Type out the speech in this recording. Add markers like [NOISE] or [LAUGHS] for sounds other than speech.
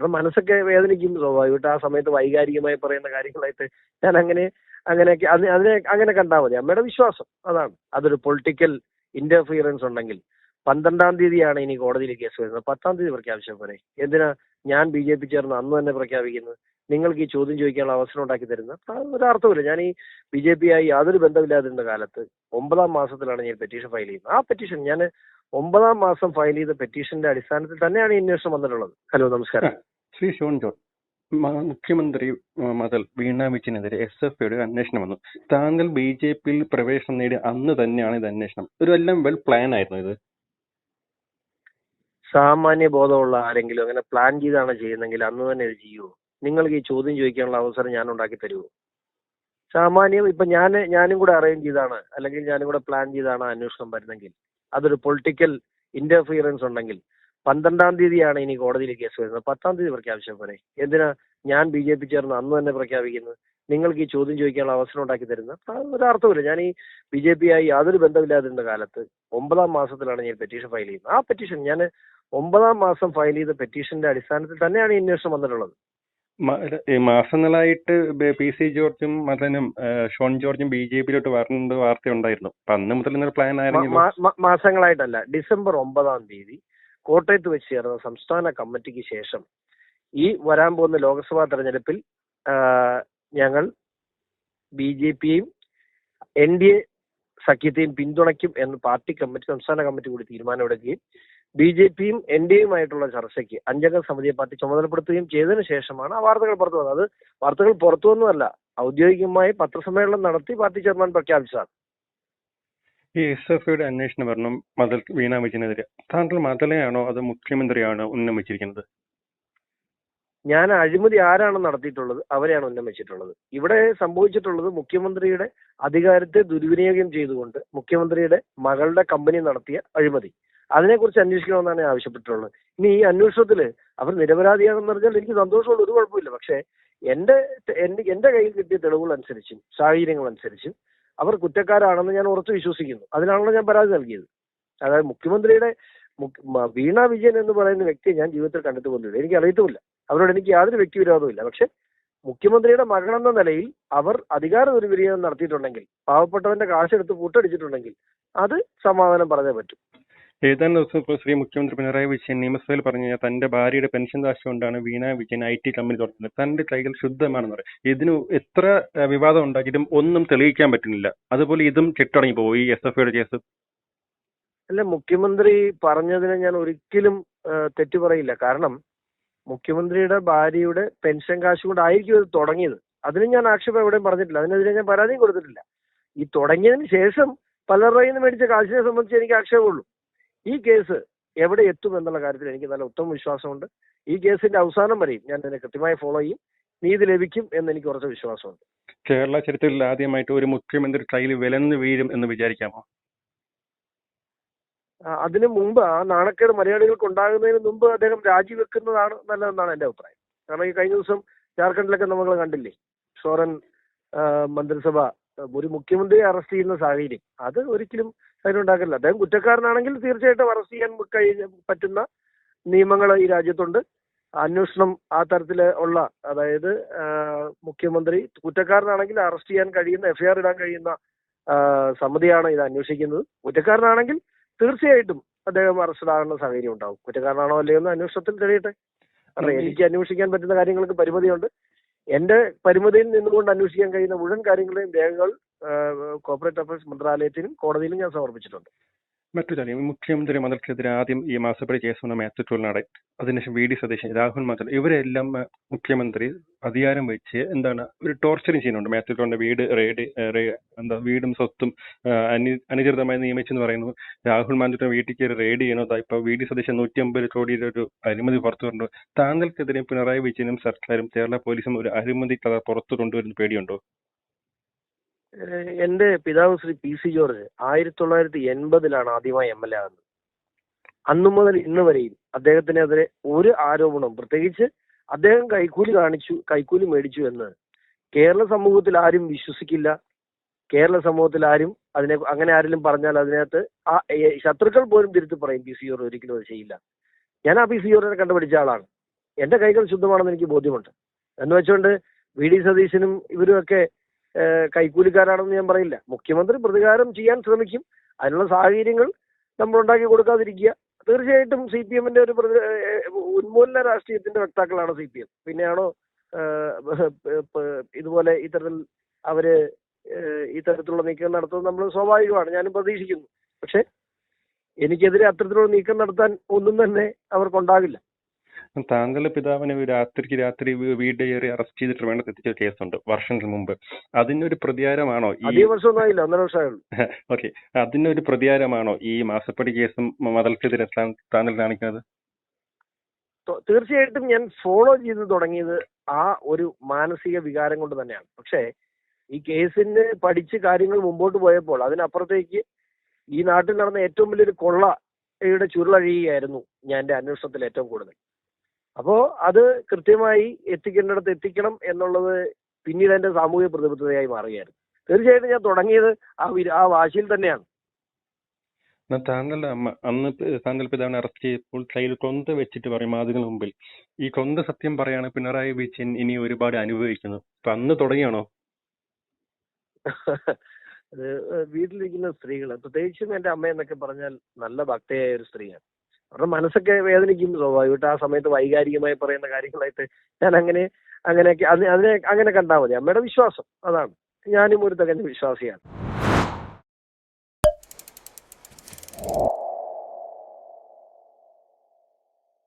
അവരുടെ മനസ്സൊക്കെ വേദനിക്കും സ്വാഭാവികമായിട്ട്. ആ സമയത്ത് വൈകാരികമായി പറയുന്ന കാര്യങ്ങളായിട്ട് ഞാൻ അങ്ങനെ അങ്ങനെയൊക്കെ അതിനെ അതിനെ അങ്ങനെ കണ്ടാൽ മതി. അമ്മയുടെ വിശ്വാസം അതാണ്. അതൊരു പൊളിറ്റിക്കൽ ഇന്റർഫിയറൻസ് ഉണ്ടെങ്കിൽ. പന്ത്രണ്ടാം തീയതിയാണ് ഇനി കോടതിയിൽ കേസ് വരുന്നത്. പത്താം തീയതി പ്രഖ്യാപിച്ചാൽ പോരെ. എന്തിനാ ഞാൻ ബി ജെ പി ചേർന്ന് അന്ന് തന്നെ പ്രഖ്യാപിക്കുന്നത്? നിങ്ങൾക്ക് ഈ ചോദ്യം ചോദിക്കാനുള്ള അവസരം ഉണ്ടാക്കി തരുന്ന ഒരർത്ഥമില്ല ഞാൻ ഈ ബി ജെ പി ആയി യാതൊരു ബന്ധമില്ലാതിരുന്ന കാലത്ത് ഒമ്പതാം മാസത്തിലാണ് ഞാൻ പെറ്റീഷൻ ഫയൽ ചെയ്യുന്നത്. ആ പെറ്റീഷൻ ഞാൻ ഒമ്പതാം മാസം ഫയൽ ചെയ്ത പെറ്റീഷന്റെ അടിസ്ഥാനത്തിൽ തന്നെയാണ് ഈ അന്വേഷണം വന്നിട്ടുള്ളത്. ഹലോ നമസ്കാരം. ശ്രീ ഷോൺ ജോൺ മുഖ്യമന്ത്രി മതൽ വീണ വിജയനെതിരെ എസ് എഫ് ഐയുടെ അന്വേഷണം വന്നു. താങ്കൾ ബി ജെ പിയിൽ പ്രവേശനം നേടി അന്ന് തന്നെയാണ് ഇത് അന്വേഷണം. ഒരു എല്ലാം വെൽ പ്ലാൻ ആയിരുന്നു ഇത്. സാമാന്യ ബോധമുള്ള ആരെങ്കിലും അങ്ങനെ പ്ലാൻ ചെയ്താണ് ചെയ്യുന്നെങ്കിൽ അന്ന് തന്നെ ഇത് ചെയ്യുമോ നിങ്ങൾക്ക് ഈ ചോദ്യം ചോദിക്കാനുള്ള അവസരം ഞാൻ ഉണ്ടാക്കി തരുമോ സാമാന്യം ഇപ്പൊ ഞാൻ ഞാനും കൂടെ അറേഞ്ച് ചെയ്താണ് അല്ലെങ്കിൽ ഞാനും കൂടെ പ്ലാൻ ചെയ്താണ് അന്വേഷണം വരുന്നെങ്കിൽ. അതൊരു പൊളിറ്റിക്കൽ ഇന്റർഫിയറൻസ് ഉണ്ടെങ്കിൽ പന്ത്രണ്ടാം തീയതിയാണ് ഇനി കോടതിയിൽ കേസ് വരുന്നത്. പത്താം തീയതി പ്രഖ്യാപിച്ചാൽ പോരെ എന്തിനാ ഞാൻ ബി ജെ പി ചേർന്ന് അന്ന് തന്നെ പ്രഖ്യാപിക്കുന്നത്? നിങ്ങൾക്ക് ഈ ചോദ്യം ചോദിക്കാനുള്ള അവസരം ഉണ്ടാക്കി തരുന്ന ഒരർത്ഥമില്ല ഞാൻ ഈ ബി ജെ പി ആയി യാതൊരു ബന്ധമില്ലാതിരുന്ന കാലത്ത് ഒമ്പതാം മാസത്തിലാണ് ഞാൻ പെറ്റീഷൻ ഫയൽ ചെയ്യുന്നത്. ആ പെറ്റീഷൻ ഞാൻ ഒമ്പതാം മാസം ഫയൽ ചെയ്ത പെറ്റീഷന്റെ അടിസ്ഥാനത്തിൽ തന്നെയാണ് ഈ അന്വേഷണം വന്നിട്ടുള്ളത്. ഈ മാസങ്ങളായിട്ട് പി സി ജോർജും മദനും ഷോൺ ജോർജും ബി ജെ പിയിലോട്ട് വരേണ്ട വാർത്ത ഉണ്ടായിരുന്നു അപ്പൊ അന്ന് മുതൽ ഇന്നൊരു പ്ലാൻ ആയിരുന്നു. മാസങ്ങളായിട്ടല്ല. ഡിസംബർ ഒമ്പതാം തീയതി കോട്ടയത്ത് വെച്ച് ചേർന്ന സംസ്ഥാന കമ്മിറ്റിക്ക് ശേഷം ഈ വരാൻ പോകുന്ന ലോക്സഭാ തെരഞ്ഞെടുപ്പിൽ ഞങ്ങൾ ബി ജെ പിയെയും എൻ ഡി എ സഖ്യത്തെയും പിന്തുണയ്ക്കും എന്ന് പാർട്ടി കമ്മിറ്റി സംസ്ഥാന കമ്മിറ്റി കൂടി തീരുമാനമെടുക്കുകയും ബി ജെ പിയും എൻ ഡി എയുമായിട്ടുള്ള ചർച്ചയ്ക്ക് അഞ്ചംഗ സമിതിയെ പാർട്ടി ചുമതലപ്പെടുത്തുകയും ചെയ്തതിനു ശേഷമാണ് ആ വാർത്തകൾ പുറത്തു വന്നത്. അത് വാർത്തകൾ പുറത്തു വന്നതല്ല. ഔദ്യോഗികമായി പത്രസമ്മേളനം നടത്തി പാർട്ടി ചെയർമാൻ പ്രഖ്യാപിച്ചതാണ്. ഈ എസ് എഫ് ഐയുടെ അന്വേഷണം വരണം മതൽ വീണ വിജയനെതിരെ താങ്കൾ മതലയാണോ അത് മുഖ്യമന്ത്രിയാണോ ഉന്നമിച്ചിരിക്കുന്നത്? ഞാൻ അഴിമതി ആരാണ് നടത്തിയിട്ടുള്ളത്? അവരെയാണ് ഉന്നമിച്ചിട്ടുള്ളത്. ഇവിടെ സംഭവിച്ചിട്ടുള്ളത് മുഖ്യമന്ത്രിയുടെ അധികാരത്തെ ദുർവിനിയോഗം ചെയ്തുകൊണ്ട് മുഖ്യമന്ത്രിയുടെ മകളുടെ കമ്പനി നടത്തിയ അഴിമതി. അതിനെക്കുറിച്ച് അന്വേഷിക്കണമെന്നാണ് ഞാൻ ആവശ്യപ്പെട്ടിട്ടുള്ളത്. ഇനി ഈ അന്വേഷണത്തിൽ അവർ നിരപരാധിയാണെന്ന് പറഞ്ഞാൽ എനിക്ക് സന്തോഷമുള്ള ഒരു കുഴപ്പമില്ല. പക്ഷേ എന്റെ എന്റെ എന്റെ കയ്യിൽ കിട്ടിയ തെളിവുകൾ അനുസരിച്ചും സാഹചര്യങ്ങൾ അനുസരിച്ചും അവർ കുറ്റക്കാരാണെന്ന് ഞാൻ ഉറച്ചു വിശ്വസിക്കുന്നു. അതിനാണല്ലോ ഞാൻ പരാതി നൽകിയത്. അതായത് മുഖ്യമന്ത്രിയുടെ മുഖ്യ- വീണ വിജയൻ എന്ന് പറയുന്ന വ്യക്തിയെ ഞാൻ ജീവിതത്തിൽ കണ്ടിട്ട് പോലുമില്ല. എനിക്ക് അറിയത്തുമില്ല അവരോട് എനിക്ക് യാതൊരു വ്യക്തി വ്യക്തിവിരോധമില്ല പക്ഷെ മുഖ്യമന്ത്രിയുടെ മകളെന്ന നിലയിൽ അവർ അധികാര ദുർവിനിയോഗം നടത്തിയിട്ടുണ്ടെങ്കിൽ പാവപ്പെട്ടവന്റെ കാശെടുത്ത് പൂട്ടടിച്ചിട്ടുണ്ടെങ്കിൽ അത് സമാധാനം പറഞ്ഞേ പറ്റൂ. ഏതാനും ദിവസം ഇപ്പോൾ ശ്രീ മുഖ്യമന്ത്രി പിണറായി വിജയൻ നിയമസഭയിൽ പറഞ്ഞു കഴിഞ്ഞാൽ തന്റെ ഭാര്യയുടെ പെൻഷൻ കാശ് കൊണ്ടാണ് Veena Vijayan I T company തുടങ്ങുന്നത് തന്റെ കൈകൾ ശുദ്ധമാണെന്ന് പറയും. ഇതിന് എത്ര വിവാദം ഉണ്ടാക്കിയിട്ടും ഒന്നും തെളിയിക്കാൻ പറ്റുന്നില്ല. അതുപോലെ ഇതും കെട്ടടങ്ങി പോകും ഈ എസ് എഫ് ഐയുടെ കേസ്. അല്ല മുഖ്യമന്ത്രി പറഞ്ഞതിനെ ഞാൻ ഒരിക്കലും തെറ്റു പറയില്ല. കാരണം മുഖ്യമന്ത്രിയുടെ ഭാര്യയുടെ പെൻഷൻ കാശ് കൊണ്ടായിരിക്കും ഇത് തുടങ്ങിയത്. അതിന് ഞാൻ ആക്ഷേപം എവിടെയും പറഞ്ഞിട്ടില്ല. അതിനെതിരെ ഞാൻ പരാതിയും കൊടുത്തിട്ടില്ല. ഈ തുടങ്ങിയതിന് ശേഷം പലരുടെ നിന്ന് മേടിച്ച കാശിനെ സംബന്ധിച്ച് എനിക്ക് ആക്ഷേപമുള്ളൂ. ഈ കേസ് എവിടെ എത്തും എന്നുള്ള കാര്യത്തിൽ എനിക്ക് നല്ല ഉത്തമ വിശ്വാസമുണ്ട്. ഈ കേസിന്റെ അവസാനം വരെയും ഞാൻ ഇതിനെ കൃത്യമായി ഫോളോ ചെയ്യും. നീതി ലഭിക്കും എന്ന് എനിക്ക് ഉറച്ച വിശ്വാസമുണ്ട്. കേരള ചരിത്രത്തിൽ ആദ്യമായിട്ട് ഒരു മുഖ്യമന്ത്രി ട്രയൽ വിലന്ന് വീഴും എന്ന് വിചാരിക്കാമോ? അതിനു മുമ്പ് ആ നാണക്കേട് മലയാളികൾക്ക് ഉണ്ടാകുന്നതിന് മുമ്പ് അദ്ദേഹം രാജിവെക്കുന്നതാണ് നല്ലതെന്നാണ് എന്റെ അഭിപ്രായം. കാരണം ഈ കഴിഞ്ഞ ദിവസം ജാർഖണ്ഡിലൊക്കെ നമ്മൾ കണ്ടില്ലേ? സോറൻ മന്ത്രിസഭ ഒരു മുഖ്യമന്ത്രിയെ അറസ്റ്റ് ചെയ്യുന്ന സാഹചര്യം. അത് ഒരിക്കലും അതിനുണ്ടാക്കില്ല അദ്ദേഹം കുറ്റക്കാരനാണെങ്കിൽ തീർച്ചയായിട്ടും അറസ്റ്റ് ചെയ്യാൻ കഴിഞ്ഞ പറ്റുന്ന നിയമങ്ങൾ ഈ രാജ്യത്തുണ്ട്. അന്വേഷണം ആ തരത്തിൽ ഉള്ള അതായത് മുഖ്യമന്ത്രി കുറ്റക്കാരനാണെങ്കിൽ അറസ്റ്റ് ചെയ്യാൻ കഴിയുന്ന എഫ്ഐആർ ഇടാൻ കഴിയുന്ന സമിതിയാണ് ഇത് അന്വേഷിക്കുന്നത്. കുറ്റക്കാരനാണെങ്കിൽ തീർച്ചയായിട്ടും അദ്ദേഹം അറസ്റ്റിലാകുന്ന സാഹചര്യം ഉണ്ടാവും. കുറ്റക്കാരനാണോ അല്ലയോ എന്ന് അന്വേഷണത്തിൽ തെളിയട്ടെ. കാരണം എനിക്ക് അന്വേഷിക്കാൻ പറ്റുന്ന കാര്യങ്ങൾക്ക് പരിമിതിയുണ്ട്. എന്റെ പരിമിതിയിൽ നിന്നുകൊണ്ട് അന്വേഷിക്കാൻ കഴിയുന്ന മുഴുവൻ കാര്യങ്ങളുടെയും രേഖകൾ കോർപ്പറേറ്റ് അഫയേഴ്സ് മന്ത്രാലയത്തിനും കോടതിയിലും ഞാൻ സമർപ്പിച്ചിട്ടുണ്ട്. മറ്റു കാര്യം മുഖ്യമന്ത്രി മന്ത്രിക്കെതിരെ ആദ്യം ഈ മാസപ്പടി കേസ് വന്ന മാത്യു തൊഴിലാളി അതിനുശേഷം വി ഡി സതീശൻ രാഹുൽ മാധവ് ഇവരെല്ലാം മുഖ്യമന്ത്രി അധികാരം വെച്ച് എന്താണ് ഒരു ടോർച്ചറിങ് ചെയ്യുന്നുണ്ട്. മാത്യു വീട് റെയ്ഡ് എന്താ വീടും സ്വത്തും ആ, അനി അനിയന്ത്രിതമായി നിയമിച്ചെന്ന് പറയുന്നു. രാഹുൽ മാധവന്റെ വീട്ടിൽ കയറി റെയ്ഡ് ചെയ്യുന്നതാ ഇപ്പൊ വി ഡി സതീശൻ നൂറ്റി അമ്പത് കോടിയുടെ ഒരു അഴിമതി പുറത്തു കൊണ്ടു താങ്കൾക്കെതിരെ പിണറായി വിജയനും സർക്കാരും കേരള പോലീസും ഒരു അഴിമതി കഥ പുറത്തു കൊണ്ടുവരുന്ന പേടിയുണ്ടോ? എന്റെ പിതാവ് ശ്രീ പി സി ജോർജ് ആയിരത്തി തൊള്ളായിരത്തി എൺപതിലാണ് ആദ്യമായി എം എൽ എ ആകുന്നത്. അന്നു മുതൽ ഇന്ന് വരെയും അദ്ദേഹത്തിനെതിരെ ഒരു ആരോപണവും പ്രത്യേകിച്ച് അദ്ദേഹം കൈക്കൂലി കാണിച്ചു കൈക്കൂലി മേടിച്ചു എന്ന് കേരള സമൂഹത്തിൽ ആരും വിശ്വസിക്കില്ല. കേരള സമൂഹത്തിൽ ആരും അതിനെ അങ്ങനെ ആരെങ്കിലും പറഞ്ഞാൽ അതിനകത്ത് ആ ശത്രുക്കൾ പോലും തിരുത്തി പറയും പി സി ജോർജ് ഒരിക്കലും അത് ചെയ്യില്ല. ഞാൻ ആ പി സി ജോർജിനെ കണ്ടുപിടിച്ച ആളാണ്. എന്റെ കൈകൾ ശുദ്ധമാണെന്ന് എനിക്ക് ബോധ്യമുണ്ട്. എന്ന് വെച്ചുകൊണ്ട് വി ഡി സതീശനും ഇവരുമൊക്കെ ഏഹ്, കൈക്കൂലിക്കാരാണെന്ന് ഞാൻ പറയില്ല. മുഖ്യമന്ത്രി പ്രതികാരം ചെയ്യാൻ ശ്രമിക്കും. അതിനുള്ള സാഹചര്യങ്ങൾ നമ്മൾ ഉണ്ടാക്കി കൊടുക്കാതിരിക്കുക. തീർച്ചയായിട്ടും സി പി എമ്മിന്റെ ഒരു ഉന്മൂലന രാഷ്ട്രീയത്തിന്റെ വക്താക്കളാണ് സി പി എം. പിന്നെയാണോ ഇതുപോലെ ഇത്തരത്തിൽ അവർ ഇത്തരത്തിലുള്ള നീക്കം നടത്തുന്നത് നമ്മൾ സ്വാഭാവികമാണ്. ഞാനും പ്രതീക്ഷിക്കുന്നു. പക്ഷെ എനിക്കെതിരെ അത്തരത്തിലുള്ള നീക്കം നടത്താൻ ഒന്നും തന്നെ അവർക്കുണ്ടാകില്ല. താങ്കളുടെ പിതാവിനെ രാത്രിക്ക് രാത്രി വീട് കയറി അറസ്റ്റ് ചെയ്തിട്ട് വേണ്ട എത്തിച്ച കേസുണ്ട് വർഷങ്ങൾക്ക് മുമ്പ്. അതിനൊരു പ്രതികാരമാണോ ഈ അധിക വർഷമൊന്നും ആയില്ല ഒന്നര വർഷമായുള്ളൂ. [LAUGHS] ഓക്കെ. അതിനൊരു പ്രതികാരമാണോ ഈ മാസപ്പടി കേസും മതൽക്കെതിരെ താങ്കൾ കാണിക്കുന്നത്? തീർച്ചയായിട്ടും ഞാൻ ഫോളോ ചെയ്ത് തുടങ്ങിയത് ആ ഒരു മാനസിക വികാരം കൊണ്ട് തന്നെയാണ്. പക്ഷേ ഈ കേസിന് പഠിച്ച് കാര്യങ്ങൾ മുമ്പോട്ട് പോയപ്പോൾ അതിനപ്പുറത്തേക്ക് ഈ നാട്ടിൽ നടന്ന ഏറ്റവും വലിയൊരു കൊള്ളയുടെ ചുരുളഴിയുകയായിരുന്നു ഞാൻ എന്റെ അന്വേഷണത്തിൽ ഏറ്റവും കൂടുതൽ. അപ്പോ അത് കൃത്യമായി എത്തിക്കേണ്ടിടത്ത് എത്തിക്കണം എന്നുള്ളത് പിന്നീട് എന്റെ സാമൂഹിക പ്രതിബദ്ധതയായി മാറുകയായിരുന്നു. തീർച്ചയായിട്ടും ഞാൻ തുടങ്ങിയത് ആ ആ വാശിയിൽ തന്നെയാണ്. താങ്കളുടെ അമ്മ അന്ന് താങ്കൾ പിതാവിനെ അറസ്റ്റ് ചെയ്തപ്പോൾ കയ്യിൽ കൊന്ത വെച്ചിട്ട് പറയും മാധ്യമങ്ങൾക്ക് മുമ്പിൽ. ഈ കൊന്ത സത്യം പറയാണ് പിണറായി വിജയൻ ഇനി ഒരുപാട് അനുഭവിക്കുന്നു. അപ്പൊ അന്ന് തുടങ്ങിയാണോ? വീട്ടിലിരിക്കുന്ന സ്ത്രീകൾ പ്രത്യേകിച്ചും എന്റെ അമ്മ എന്നൊക്കെ പറഞ്ഞാൽ നല്ല ഭക്തയായ ഒരു സ്ത്രീയാണ്. അവരുടെ മനസ്സൊക്കെ വേദനിക്കും സ്വാഭാവികമായിട്ട് ആ സമയത്ത് വൈകാരികമായി പറയുന്ന കാര്യങ്ങളായിട്ട് ഞാൻ അങ്ങനെ അങ്ങനെയൊക്കെ അതിനെ അങ്ങനെ കണ്ടാൽ മതി. അമ്മയുടെ വിശ്വാസം അതാണ്. ഞാനും ഒരു തികഞ്ഞ വിശ്വാസിയാണ്.